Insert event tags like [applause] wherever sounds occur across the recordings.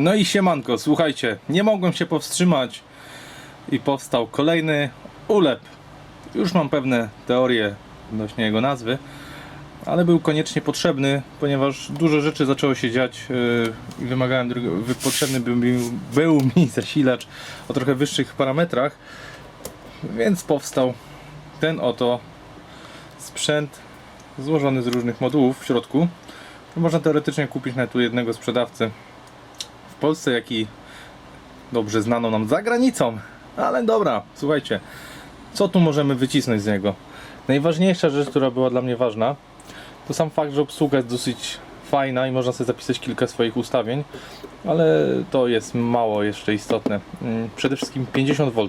No i siemanko, słuchajcie, nie mogłem się powstrzymać i powstał kolejny ulep. Już mam pewne teorie odnośnie jego nazwy, ale był koniecznie potrzebny, ponieważ dużo rzeczy zaczęło się dziać yy, i wymagałem drugiego, potrzebny był mi, był [laughs] mi zasilacz o trochę wyższych parametrach, więc powstał ten oto sprzęt złożony z różnych modułów w środku. Można teoretycznie kupić nawet u jednego sprzedawcy Polsce, jak i dobrze znaną nam za granicą. Ale dobra, słuchajcie, co tu możemy wycisnąć z niego? Najważniejsza rzecz, która była dla mnie ważna, to sam fakt, że obsługa jest dosyć fajna i można sobie zapisać kilka swoich ustawień, ale to jest mało jeszcze istotne. Mm, Przede wszystkim 50 V.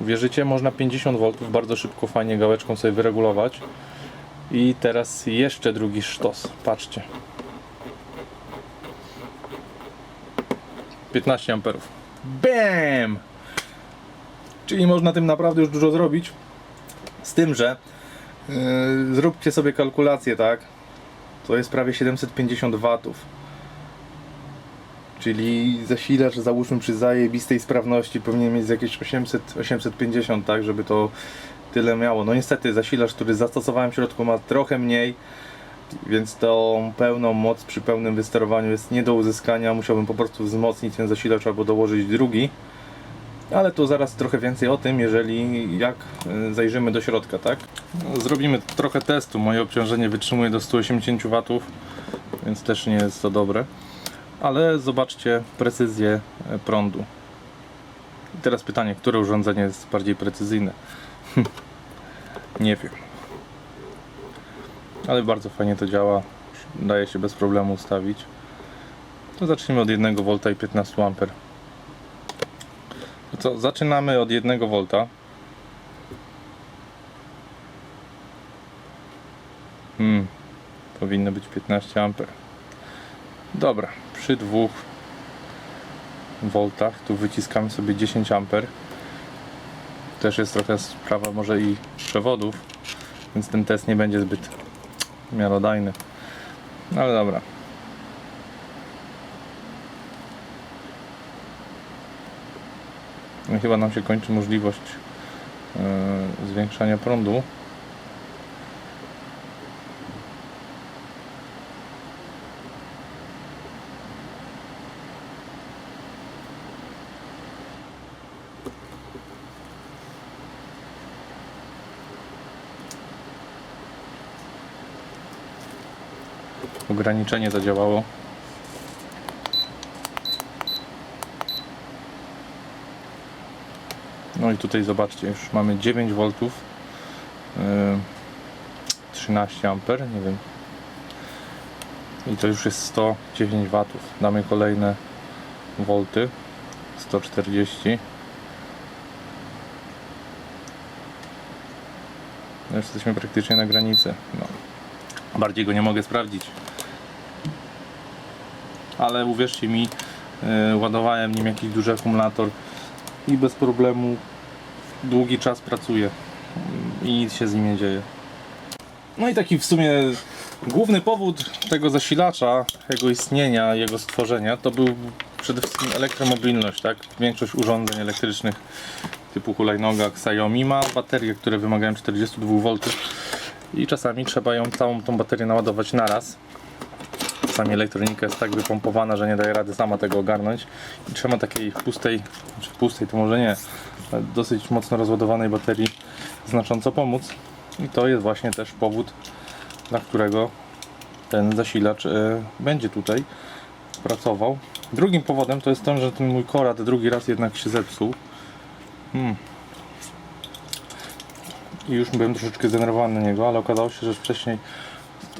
Wierzycie, można 50 V bardzo szybko, fajnie gałeczką sobie wyregulować. I teraz jeszcze drugi sztos. Patrzcie. 15 amperów. BAM! Czyli można tym naprawdę już dużo zrobić. Z tym, że yy, zróbcie sobie kalkulację, tak? To jest prawie 750 watów. Czyli zasilacz załóżmy przy zajebistej sprawności powinien mieć jakieś 800, 850, tak? Żeby to tyle miało. No niestety zasilacz, który zastosowałem w środku ma trochę mniej, więc tą pełną moc przy pełnym wysterowaniu jest nie do uzyskania. Musiałbym po prostu wzmocnić ten zasilacz albo dołożyć drugi. Ale to zaraz trochę więcej o tym, jeżeli jak y, zajrzymy do środka, tak? No, zrobimy trochę testu. Moje obciążenie wytrzymuje do 180 W, więc też nie jest to dobre. Ale zobaczcie precyzję e, prądu. I teraz pytanie, które urządzenie jest bardziej precyzyjne? [laughs] Nie wiem. Ale bardzo fajnie to działa. Daje się bez problemu ustawić. To zacznijmy od 1 V i 15 A. Co, zaczynamy od 1 V. Hmm, powinno być 15 A. Dobra, przy 2 V tu wyciskamy sobie 10 A też jest trochę sprawa może i przewodów, więc ten test nie będzie zbyt miarodajny. Ale dobra. No chyba nam się kończy możliwość yy, zwiększania prądu. Ograniczenie zadziałało. No i tutaj zobaczcie, już mamy 9 V, yy, 13 A, nie wiem. I to już jest 109 W. Damy kolejne volty, 140. No jesteśmy praktycznie na granicy. No. Bardziej go nie mogę sprawdzić. Ale uwierzcie mi, yy, ładowałem nim jakiś duży akumulator i bez problemu długi czas pracuje i nic się z nim nie dzieje. No i taki w sumie główny powód tego zasilacza, jego istnienia, jego stworzenia to był przede wszystkim elektromobilność, tak? Większość urządzeń elektrycznych typu hulajnoga, Xiaomi ma baterie, które wymagają 42 V i czasami trzeba ją całą tą baterię naładować naraz. Czasami elektronika jest tak wypompowana, że nie daje rady sama tego ogarnąć i trzeba takiej pustej, czy pustej to może nie, dosyć mocno rozładowanej baterii znacząco pomóc i to jest właśnie też powód, dla którego ten zasilacz e, będzie tutaj pracował. Drugim powodem to jest to, że ten mój korad drugi raz jednak się zepsuł. Hmm. I już byłem troszeczkę zdenerwowany na niego, ale okazało się, że wcześniej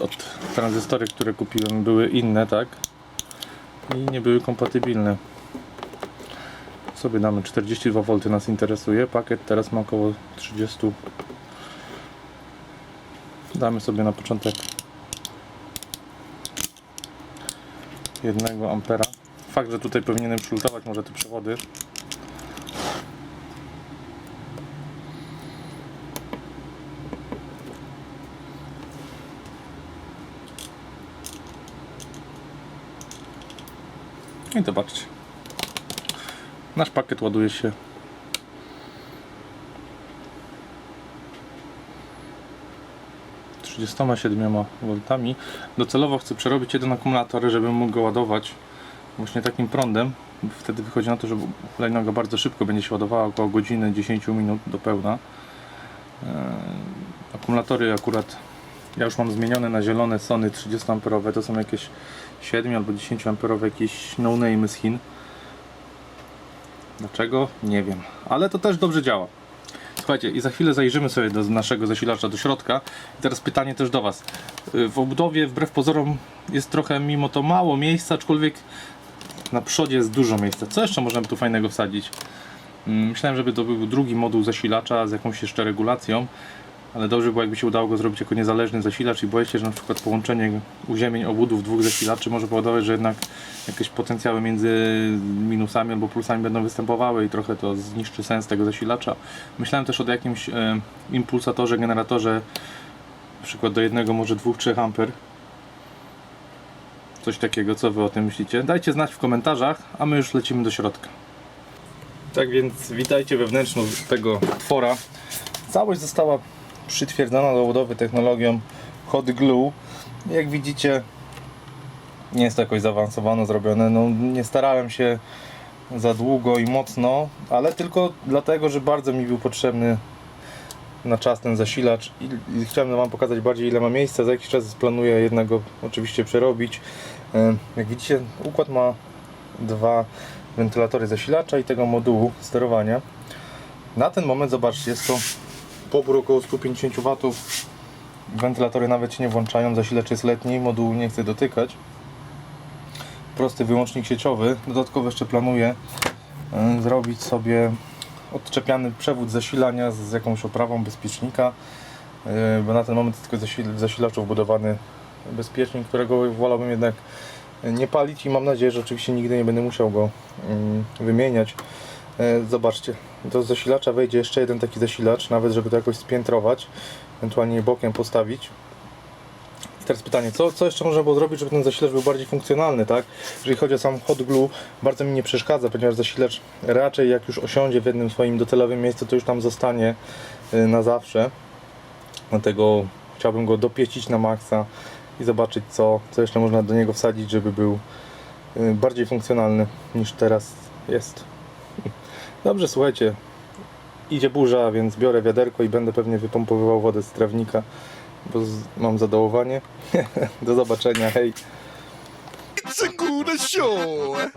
od tranzystory, które kupiłem były inne, tak? I nie były kompatybilne. Sobie damy 42 V nas interesuje. Pakiet teraz ma około 30. Damy sobie na początek 1 ampera. Fakt, że tutaj powinienem przylutować może te przewody. I zobaczcie. Nasz pakiet ładuje się. Trzydziestoma siedmioma voltami. Docelowo chcę przerobić jeden akumulator, żebym mógł go ładować właśnie takim prądem. Wtedy wychodzi na to, że hulajnoga bardzo szybko będzie się ładowała, około godziny 10 minut do pełna. Eee, Akumulatory akurat ja już mam zmienione na zielone Sony 30 amperowe. To są jakieś 7 albo 10 amperowe jakieś no name z Chin. Dlaczego? Nie wiem. Ale to też dobrze działa. Słuchajcie, i za chwilę zajrzymy sobie do naszego zasilacza do środka. I teraz pytanie też do Was. W obudowie wbrew pozorom jest trochę mimo to mało miejsca, aczkolwiek na przodzie jest dużo miejsca. Co jeszcze możemy tu fajnego wsadzić? Mm, Myślałem, żeby to był drugi moduł zasilacza z jakąś jeszcze regulacją, ale dobrze by było, jakby się udało go zrobić jako niezależny zasilacz i boję się, że na przykład połączenie uziemień obudów dwóch zasilaczy może powodować, że jednak jakieś potencjały między minusami albo plusami będą występowały i trochę to zniszczy sens tego zasilacza. Myślałem też o jakimś e, impulsatorze, generatorze, na przykład do jednego, może dwóch, trzech amper. Coś takiego, co wy o tym myślicie? Dajcie znać w komentarzach, a my już lecimy do środka. Tak więc witajcie we wnętrzu tego twora. Całość została przytwierdzona do budowy technologią Hot Glue. Jak widzicie, nie jest to jakoś zaawansowane zrobione. No, nie starałem się za długo i mocno, ale tylko dlatego, że bardzo mi był potrzebny na czas ten zasilacz i, i chciałem Wam pokazać bardziej ile ma miejsca. Za jakiś czas planuję jednego oczywiście przerobić. E, Jak widzicie, układ ma dwa wentylatory zasilacza i tego modułu sterowania. Na ten moment, zobaczcie, jest to pobór około 150 W. Wentylatory nawet się nie włączają, zasilacz jest letni, modułu nie chcę dotykać. Prosty wyłącznik sieciowy. Dodatkowo jeszcze planuję y, zrobić sobie odczepiany przewód zasilania z, jakąś oprawą bezpiecznika, y, bo na ten moment jest tylko zasil, w zasilaczu wbudowany bezpiecznik, którego wolałbym jednak nie palić i mam nadzieję, że oczywiście nigdy nie będę musiał go mm, wymieniać. E, Zobaczcie, do zasilacza wejdzie jeszcze jeden taki zasilacz, nawet żeby to jakoś spiętrować, ewentualnie bokiem postawić. I teraz pytanie, co, co jeszcze można było zrobić, żeby ten zasilacz był bardziej funkcjonalny, tak? Jeżeli chodzi o sam hot glue, bardzo mi nie przeszkadza, ponieważ zasilacz raczej jak już osiądzie w jednym swoim docelowym miejscu, to już tam zostanie y, na zawsze. Dlatego chciałbym go dopiecić na maksa i zobaczyć, co, co jeszcze można do niego wsadzić, żeby był y, bardziej funkcjonalny niż teraz jest. Dobrze, słuchajcie, idzie burza, więc biorę wiaderko i będę pewnie wypompowywał wodę z trawnika, bo mam zadołowanie. [laughs] Do zobaczenia, hej! It's a good show.